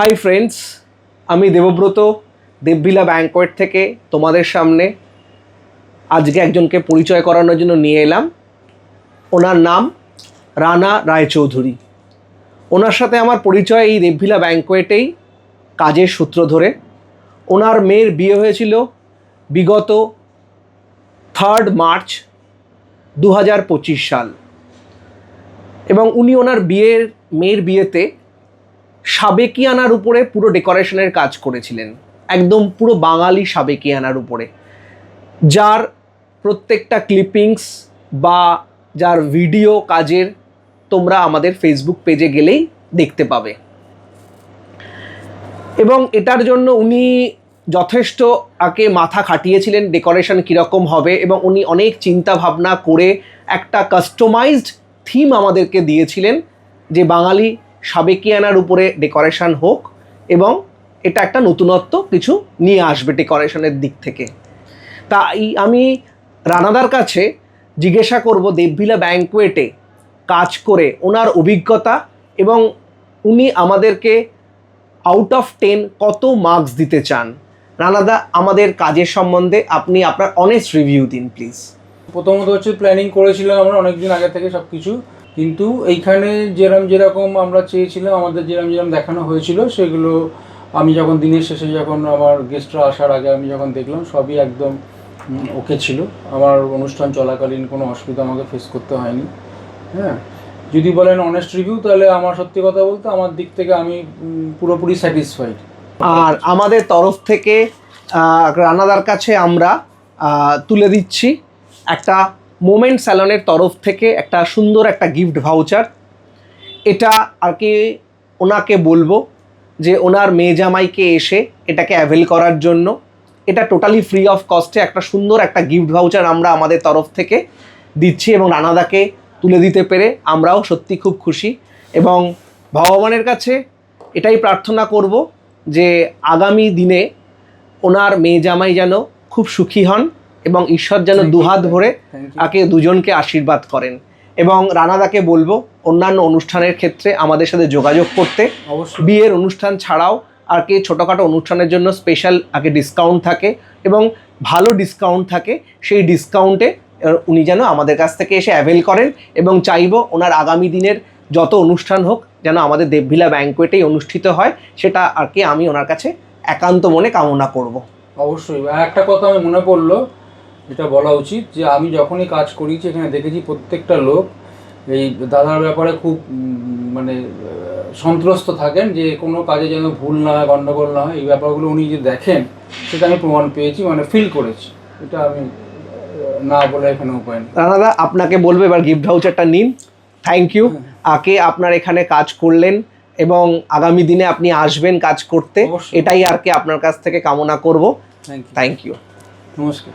Hi friends আমি Debabrata দেবভিলা banquet থেকে তোমাদের সামনে আজকে একজনকে পরিচয় করানোর জন্য নিয়ে এলাম। ওনার নাম রানা রায়চৌধুরী। ওনার সাথে আমার পরিচয় এই দেবভিলা ব্যাংকোয়েটেই কাজের সূত্র ধরে। ওনার মেয়ের বিয়ে হয়েছিল বিগত থার্ড মার্চ দু হাজার পঁচিশ সাল। এবং উনি ওনার বিয়ের, মেয়ের বিয়েতে সাবেকিয়ানার উপরে পুরো ডেকোরেশনের কাজ করেছিলেন। একদম পুরো বাঙালি সাবেকিয়ানার উপরে। যার প্রত্যেকটা ক্লিপিংস বা যার ভিডিও কাজের তোমরা আমাদের ফেসবুক পেজে গেলেই দেখতে পাবে। এবং এটার জন্য উনি যথেষ্ট আগে মাথা খাটিয়েছিলেন ডেকোরেশন কীরকম হবে এবং উনি অনেক চিন্তা ভাবনা করে একটা কাস্টমাইজড থিম আমাদেরকে দিয়েছিলেন যে বাঙালি সাবেকিয়ানার উপরে ডেকোরেশন হোক এবং এটা একটা নতুনত্ব কিছু নিয়ে আসবে ডেকোরেশনের দিক থেকে। তাই আমি রানাদার কাছে জিজ্ঞাসা করব দেবভিলা ব্যাংকুয়েটে কাজ করে ওনার অভিজ্ঞতা এবং উনি আমাদেরকে আউট অফ টেন কত মার্কস দিতে চান। রানাদা, আমাদের কাজের সম্বন্ধে আপনি আপনার অনেস্ট রিভিউ দিন প্লিজ প্রথমত হচ্ছে প্ল্যানিং করেছিলাম আমরা অনেকদিন আগে থেকে সব কিছু কিন্তু এইখানে যেরম যেরকম আমরা চেয়েছিলাম, আমাদের যেরম যেরম দেখানো হয়েছিল, সেগুলো আমি যখন দিনের শেষে যখন আমার গেস্টরা আসার আগে আমি যখন দেখলাম, সবই একদম ওকে ছিল। আমার অনুষ্ঠান চলাকালীন কোনো অসুবিধা আমাকে ফেস করতে হয়নি। হ্যাঁ? যদি বলেন অনেস্ট রিভিউ তাহলে আমার সত্যি কথা বলতে আমার দিক থেকে আমি পুরোপুরি স্যাটিসফাইড আর আমাদের তরফ থেকে রানাদার কাছে আমরা তুলে দিচ্ছি একটা মোমেন্ট স্যালনের তরফ থেকে একটা সুন্দর একটা গিফট ভাউচার। এটা আর কি ওনাকে বলব যে ওনার মেয়ে জামাইকে এসে এটাকে অ্যাভেল করার জন্য। এটা টোটালি ফ্রি অফ কস্টে একটা সুন্দর একটা গিফট ভাউচার আমরা আমাদের তরফ থেকে দিচ্ছি এবং রানাদাকে তুলে দিতে পেরে আমরাও সত্যি খুব খুশি। এবং ভগবানের কাছে এটাই প্রার্থনা করব যে আগামী দিনে ওনার মেয়ে জামাই যেন খুব সুখী হন। এবং ঈশ্বর যেন দুহাত ভরে তাকে দুজনকে আশীর্বাদ করেন। এবং রানাদাকে বলব অন্যান্য অনুষ্ঠানের ক্ষেত্রে আমাদের সাথে যোগাযোগ করতে। বিয়ের অনুষ্ঠান ছাড়াও আর কি ছোটোখাটো অনুষ্ঠানের জন্য স্পেশাল আগে ডিসকাউন্ট থাকে এবং ভালো ডিসকাউন্ট থাকে সেই ডিসকাউন্টে উনি যেন আমাদের কাছ থেকে এসে অ্যাভেল করেন এবং চাইব ওনার আগামী দিনের যত অনুষ্ঠান হোক যেন আমাদের দেবভিলা ব্যাংকোয়েটেই অনুষ্ঠিত হয় সেটা আর কি আমি ওনার কাছে একান্ত মনে কামনা করব। অবশ্যই। একটা কথা আমি মনে পড়ল এটা বলা উচিত যে আমি যখনই কাজ করিছি এখানে দেখেছি প্রত্যেকটা লোক এই দাদার ব্যাপারে খুব মানে সন্ত্রস্ত থাকেন যে কোনো কাজে যেন ভুল না হয় গণ্ডগোল না হয় এই ব্যাপারগুলো উনি যে দেখেন সেটা আমি প্রমাণ পেয়েছি মানে ফিল করেছি। এটা আমি না বলে এখানে উপায় নেই। দাদা আপনাকে বলব এবার গিফট ভাউচারটা নিন। থ্যাংক ইউ আগে আপনার এখানে কাজ করলেন এবং আগামী দিনে আপনি আসবেন কাজ করতে। এটাই আর কি আপনার কাছ থেকে কামনা করব। থ্যাংক ইউ থ্যাংক ইউ নমস্কার।